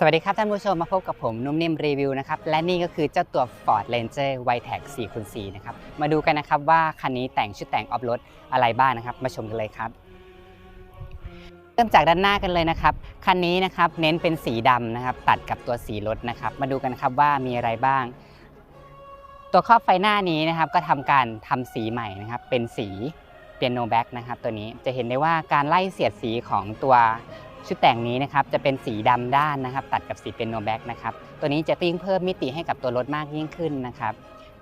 สวัสดีครับท่านผู้ชมมาพบกับผมนุ่มนิ่มรีวิวนะครับและนี่ก็คือเจ้าตัว Ford Ranger w i t e c 4 x 4 นะครับมาดูกันนะครับว่าคันนี้แต่งชุดแต่งออฟโรดอะไรบ้างนะครับ มาชมกันเลยครับเริ่มจากด้านหน้ากันเลยนะครับ คันนี้นะครับเน้นเป็นสีดำนะครับ ตัดกับตัวสีรถนะครับ มาดูกันครับว่ามีอะไรบ้าง ตัวครอบไฟหน้านี้นะครับ ก็ทำการทำสีใหม่นะครับ เป็นสีเปียโนแบ็กนะครับ ตัวนี้จะเห็นได้ว่าการไล่เสียดสีของตัว ชุดแต่งนี้นะครับจะเป็นสีดำด้านนะครับ ตัดกับสีเปียโนแบ็กนะครับตัวนี้จะติ้งเพิ่มมิติให้กับตัวรถมากยิ่งขึ้นนะครับ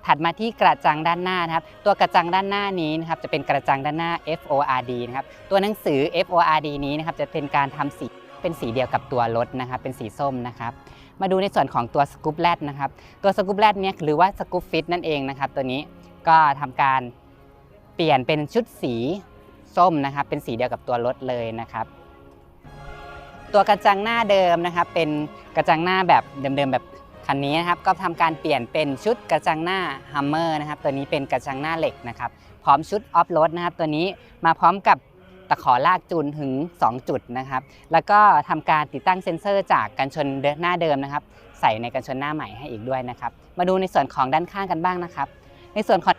ถัดมาที่กระจังด้านหน้านะครับ ตัวกระจังด้านหน้านี้นะครับจะเป็นกระจังด้านหน้า FORD นะครับตัวหนังสือ FORD นี้นะครับจะเป็นการทำสีเป็นสีเดียวกับตัวรถนะครับ เป็นสีส้มนะครับ มาดูในส่วนของตัวสกู๊ปแรดนะครับ ตัวสกู๊ปแรดเนี่ยหรือว่าสกู๊ปฟิตนั่นเองนะครับ ตัวนี้ก็ทำการเปลี่ยนเป็นชุดสีส้มนะครับ เป็นสีเดียวกับตัวรถเลยนะครับ ตัวกระจังหน้าเดิมนะครับเป็นกระจังหน้าแบบเดิมๆแบบคันนี้นะครับก็ทำการเปลี่ยนเป็นชุดกระจังหน้าฮัมเมอร์นะครับตัวนี้เป็นกระจังหน้าเหล็กนะครับพร้อมชุดออฟโรดนะครับตัวนี้มาพร้อมกับตะขอลากจูนถึง 2 จุดนะครับ แล้วก็ทำการติดตั้งเซ็นเซอร์จากกันชนหน้าเดิมนะครับ ใส่ในกันชนหน้าใหม่ให้อีกด้วยนะครับ มาดูในส่วนของด้านข้างกันบ้างนะครับ ในส่วนของ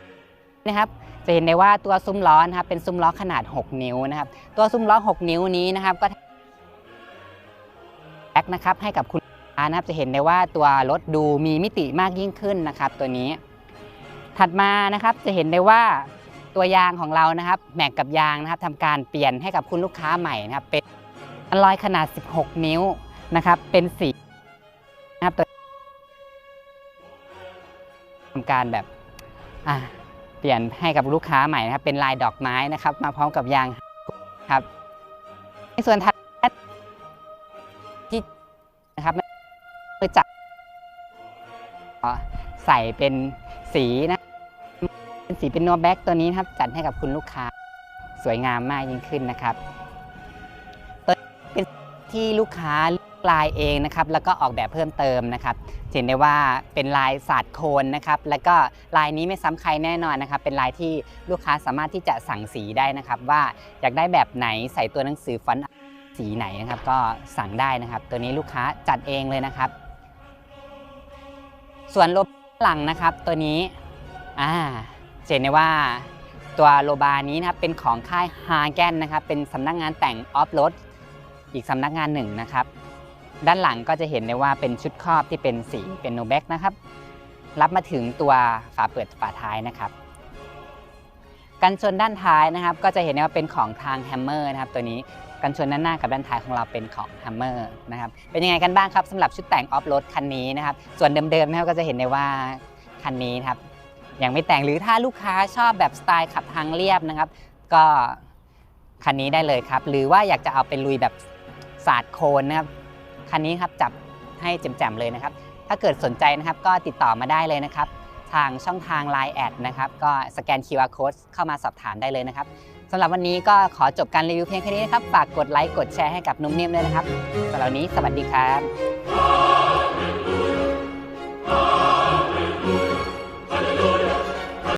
นะครับจะเห็นได้ว่าตัวซุ้มล้อนะครับเป็นซุ้มล้อขนาด 6 นิ้วนะครับ ตัวซุ้มล้อ 6 นิ้วนี้นะครับก็ นะครับให้กับคุณลูกค้านะครับจะเห็นได้ว่าตัวรถดูมีมิติมากยิ่งขึ้นนะครับ ตัวนี้ ถัดมานะครับจะเห็นได้ว่าตัวยางของเรานะครับแม็กกับยางนะครับทำการเปลี่ยนให้กับคุณลูกค้าใหม่นะครับ เป็นอลลอยขนาด 16 นิ้วนะครับเป็นสีนะครับตัวทำการแบบอะเปลี่ยนให้กับลูกค้าใหม่นะครับ เป็นลายดอกไม้นะครับ มาพร้อมกับยางครับ ในส่วนถัดที่ นะครับมือจับใส่เป็นสีนะเป็นสีเป็นโนแบ็กตัวนี้นะครับ จัดให้กับคุณลูกค้าสวยงามมากยิ่งขึ้นนะครับตัวเป็นที่ลูกค้าลายเองนะครับ แล้วก็ออกแบบเพิ่มเติมนะครับ เห็นได้ว่าเป็นลายศาสตร์โคนนะครับ แล้วก็ลายนี้ไม่ซ้ำใครแน่นอนนะครับ เป็นลายที่ลูกค้าสามารถที่จะสั่งสีได้นะครับ ว่าอยากได้แบบไหนใส่ตัวหนังสือฟอนต์ สีไหนนะครับ ก็สั่งได้นะครับ ตัวนี้ลูกค้าจัดเองเลยนะครับ ส่วนโลบหลังนะครับ ตัวนี้อ่าจะเห็นได้ว่าตัวโลบานี้นะครับเป็นของค่ายฮาแกนนะครับ เป็นสำนักงานแต่งออฟโรดอีกสำนักงานหนึ่งนะครับ ด้านหลังก็จะเห็นได้ว่าเป็นชุดครอบที่เป็นสีเป็นโนแบ็กนะครับ รับมาถึงตัวฝาเปิดฝาท้ายนะครับกันชนด้านท้ายนะครับ ก็จะเห็นได้ว่าเป็นของทางแฮมเมอร์นะครับ ตัวนี้ กันชนด้านหน้ากับด้านท้ายของเราเป็นของแฮมเมอร์นะครับเป็นยังไงกันบ้างครับสำหรับชุดแต่งออฟโรดคันนี้นะครับส่วนเดิมๆนะครับก็จะเห็นได้ว่าคันนี้นะครับยังไม่แต่งหรือถ้าลูกค้าชอบแบบสไตล์ขับทางเรียบนะครับ ก็คันนี้ได้เลยครับ หรือว่าอยากจะเอาเป็นลุยแบบศาสตร์โคนนะครับคันนี้ครับจับให้แจ่มๆเลยนะครับ ถ้าเกิดสนใจนะครับก็ติดต่อมาได้เลยนะครับ ทางช่องทาง Line แอดนะครับ ก็สแกน QR Code เข้ามาสอบถามได้เลยนะครับ สำหรับวันนี้ก็ขอจบการรีวิวเพียงแค่นี้นะครับ ฝากกดไลค์ กดแชร์ให้กับนุ่มนิ่มด้วยนะครับสำหรับวันนี้สวัสดีครับ